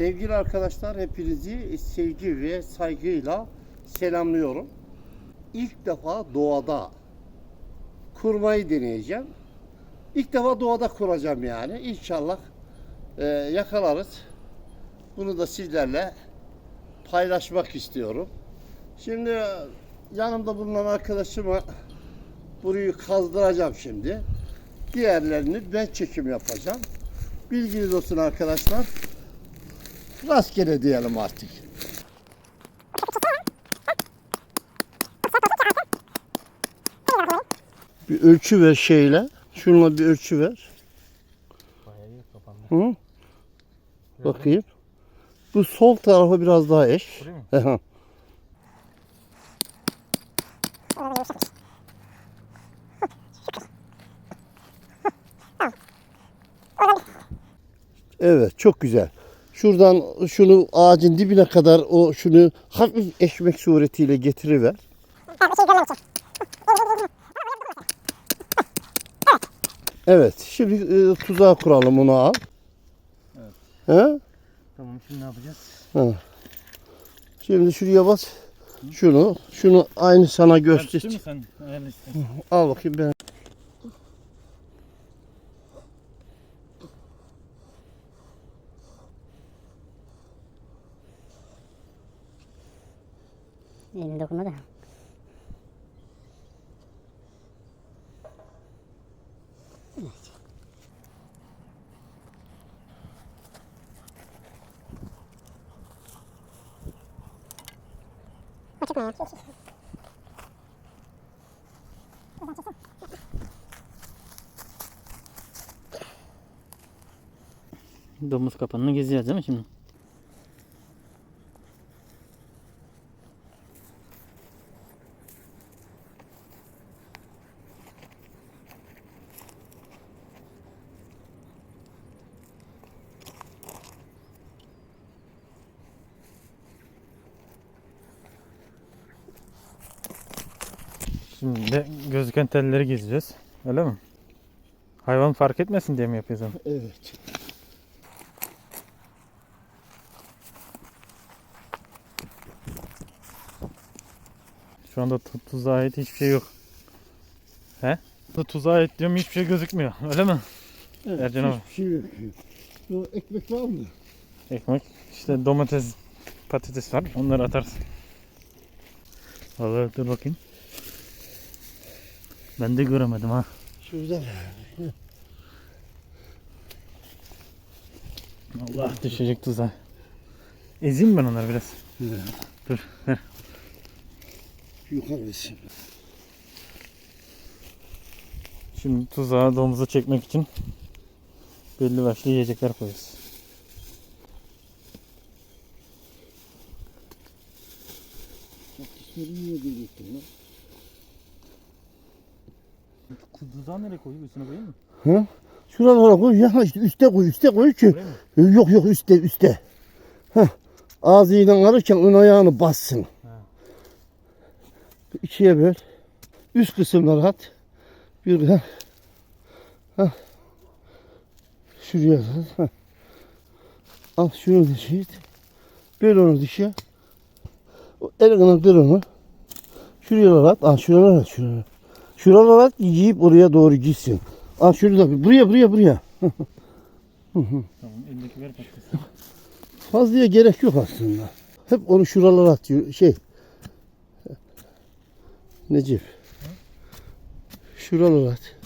Sevgili arkadaşlar hepinizi sevgi ve saygıyla selamlıyorum. İlk defa doğada kurmayı deneyeceğim. İlk defa doğada kuracağım yani. İnşallah e, yakalarız. Bunu da sizlerle paylaşmak istiyorum. Şimdi yanımda bulunan arkadaşıma burayı kazdıracağım şimdi. Diğerlerini ben çekim yapacağım. Bilginiz olsun arkadaşlar. Rastgele diyelim artık. Bir ölçü ver şeyle. Şununla bir ölçü ver. Hı? Bakayım. Bu sol tarafa biraz daha eş. Buraya mı? Evet çok güzel. Şuradan şunu ağacın dibine kadar o şunu hafif eşmek suretiyle getiriver. Evet şimdi e, tuzağa kuralım onu al. Evet. He? Tamam şimdi ne yapacağız? Ha. Şimdi şuraya bas. Şunu, şunu aynı sana Göster. göster. mi sen? Al bakayım ben. Elim dokunmadı. Domuz kapanını gezeceğiz değil mi şimdi? Şimdi gözüken telleri gezeceğiz. Öyle mi? Hayvan fark etmesin diye mi yapıyoruz onu? Evet. Şu anda tu- tuzağa ait hiçbir şey yok. He? Tuzağa ait diyorum hiçbir şey gözükmüyor. Öyle mi? evet Ercan abi. hiçbir şey yok. O ekmek var mı? Ekmek, işte domates, patates var. Onları atarsın. Vallahi dur bakayım. Ben de göremedim ha. Şurada. Allah düşecek tuzağa. Ezeyim ben onları biraz. Dur. Ver. Yukarısı. Şimdi tuzağa domuzu çekmek için belli başlı yiyecekler koyuyoruz. Niye birlikte lan? Tuzağı nereye koyuyor? Üstüne koyayım mı? Ha? Şuralara koy ya işte üste koy üste koy ki. Mı? Yok yok üste üste. Heh. Ağzıyla alırken ön ayağını bassın. Ha. İkiye böl. Üst kısımları at. Bir de Heh. Şuraya at. Heh. Al şunu dişi. Böl onu dişe. Eline kır onu. Şuraya at. Al şuralara at. Şuralara. Şuralara at. Yiyip oraya doğru gitsin. Al şurada. bir- Buraya buraya buraya. Tamam eldeki ver patatesi. Fazlaya gerek yok aslında. Hep onu şuralara atıyor. Şey. Necip. Şuralara at.